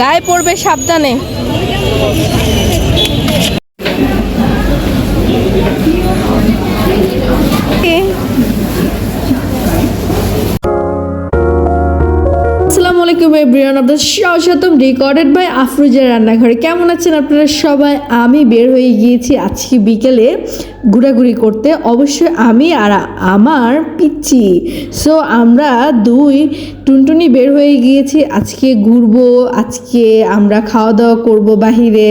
গায়ে পড়বে সাবধানে। এভরিওয়ান আপনাদের স্বাগতম রেকর্ডেড বাই আফরুজা রান্নাঘরে। কেমন আছেন আপনারা সবাই? আমি বের হয়ে গিয়েছি আজকে বিকেলে ঘোরাঘুরি করতে। অবশ্যই আমি আর আমার পিচ্ছি সো আমরা দুই টুনটুনি বের হয়ে গিয়েছি। আজকে ঘুরবো, আজকে আমরা খাওয়া দাওয়া করব বাহিরে।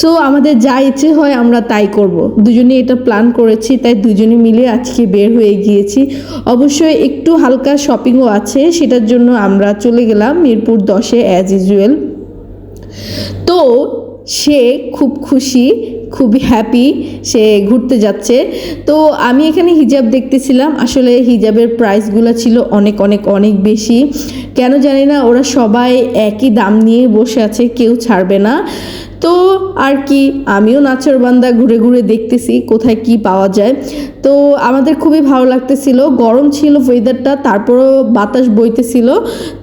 সো আমাদের যা ইচ্ছে হয় আমরা তাই করব। দুজনে এটা প্ল্যান করেছি, তাই দুজনে মিলে আজকে বের হয়ে গিয়েছি। অবশ্যই একটু হালকা শপিংও আছে, সেটার জন্য আমরা চলে গেলাম। মিরপুর দশে অ্যাজ ইউজুয়াল তো সে খুব খুশি খুবই হ্যাপি সে ঘুরতে যাচ্ছে। তো আমি এখানে হিজাব দেখতেছিলাম, আসলে হিজাবের প্রাইসগুলো ছিল অনেক অনেক অনেক বেশি। কেন জানি না, ওরা সবাই একই দাম নিয়ে বসে আছে, কেউ ছাড়বে না। তো আর কি, আমিও নাচরবান্দা ঘুরে ঘুরে দেখতেছি কোথায় কি পাওয়া যায়। তো আমাদের খুবই ভালো লাগতেছিল, গরম ছিল ওয়েদারটা তারপরও বাতাস বইতেছিল।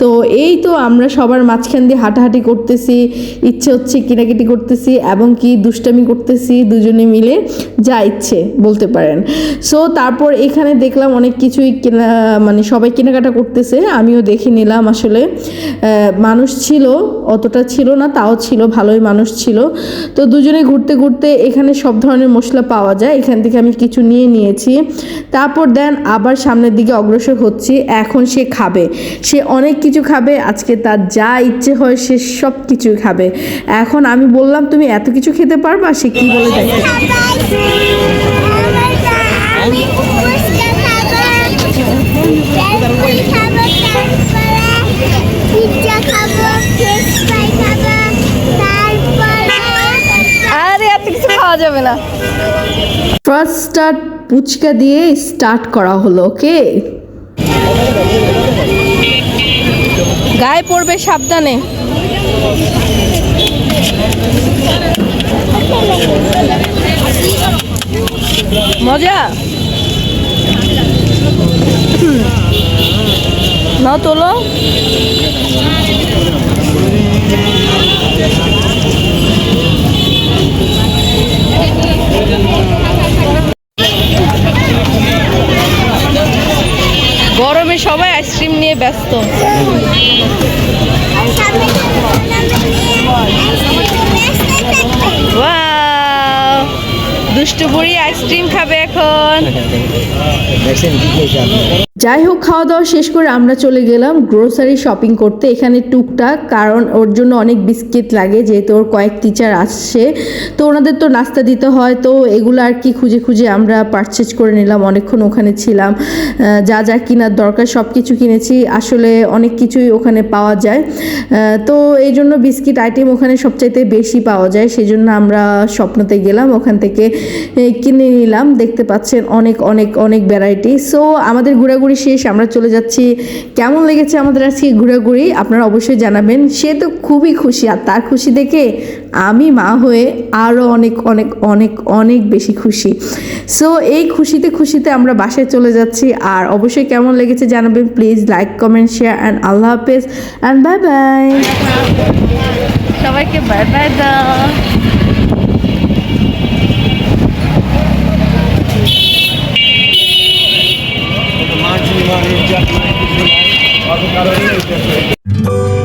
তো এই তো আমরা সবার মাঝখান দিয়ে হাঁটাহাঁটি করতেছি, ইচ্ছে হচ্ছে কিনাকিটি করতেছি, এবং কি দুষ্টামি করতেছি। দুজনে মিলে যা ইচ্ছে বলতে পারেন। সো তারপর এখানে দেখলাম অনেক কিছুই কেনা মানে সবাই কেনাকাটা করতেছে, আমিও দেখে নিলাম আসলে। মানুষ ছিল, অতটা ছিল না, তাও ছিল, ভালোই মানুষ ছিল। তো দুজনে ঘুরতে ঘুরতে এখানে সব ধরনের মশলা পাওয়া যায়, এখান থেকে আমি কিছু নিয়ে নিয়েছি। তারপর দেন আবার সামনের দিকে অগ্রসর হচ্ছি, এখন সে খাবে। সে অনেক কিছু খাবে, আজকে তার যা ইচ্ছে হয় সে সব কিছু খাবে। এখন আমি বললাম, তুমি এত কিছু খেতে পারবা? সে কি বলে দেখে আমি ফুচকা খাব বেলপুরি খাব তারপরে পিৎজা খাব ফ্রেঞ্চ ফ্রাই খাব তারপরে আরে এত কিছু খাওয়া যাবে না। ফার্স্ট স্টার্ট পুচকা দিয়ে স্টার্ট করা হলো ওকে? গায়ে পড়বে সাবধানে। মজা। নাও তোলো। গরমে সবাই আইসক্রিম নিয়ে ব্যস্ত। আইসক্রিম খাবে এখন। যাই হোক খাওয়া দাওয়া শেষ করে আমরা চলে গেলাম গ্রোসারি শপিং করতে। এখানে টুকটাক, কারণ ওর জন্য অনেক বিস্কিট লাগে, যেহেতু ওর কয়েক টিচার আসছে। তো ওনাদের তো নাস্তা দিতে হয়, তো এগুলো আর কি খুঁজে খুঁজে আমরা পারচেজ করে নিলাম, অনেকক্ষণ ওখানে ছিলাম। যা যা কেনার দরকার সব কিছু কিনেছি, আসলে অনেক কিছুই ওখানে পাওয়া যায়। তো এই জন্য বিস্কিট আইটেম ওখানে সবচাইতে বেশি পাওয়া যায় সেই জন্য আমরা স্বপ্নতে গেলাম, ওখান থেকে কিনে নিলাম। দেখতে পাচ্ছেন অনেক অনেক অনেক ভ্যারাইটি সো আমাদের ঘোরাঘুরি শেষ, আমরা চলে যাচ্ছি। কেমন লেগেছে আমাদের আজকে ঘোরাঘুরি? আপনারা অবশ্যই জানাবেন। সে তো খুবই খুশি, আর তার খুশি দেখে আমি মা হয়ে আরও অনেক অনেক অনেক অনেক বেশি খুশি। সো এই খুশিতে খুশিতে আমরা বাসায় চলে যাচ্ছি। আর অবশ্যই কেমন লেগেছে জানাবেন। Please like comment share and আল্লাহ হাফেজ। অ্যান্ড বাই বাই সবাইকে বাই বাই দাও Marginal,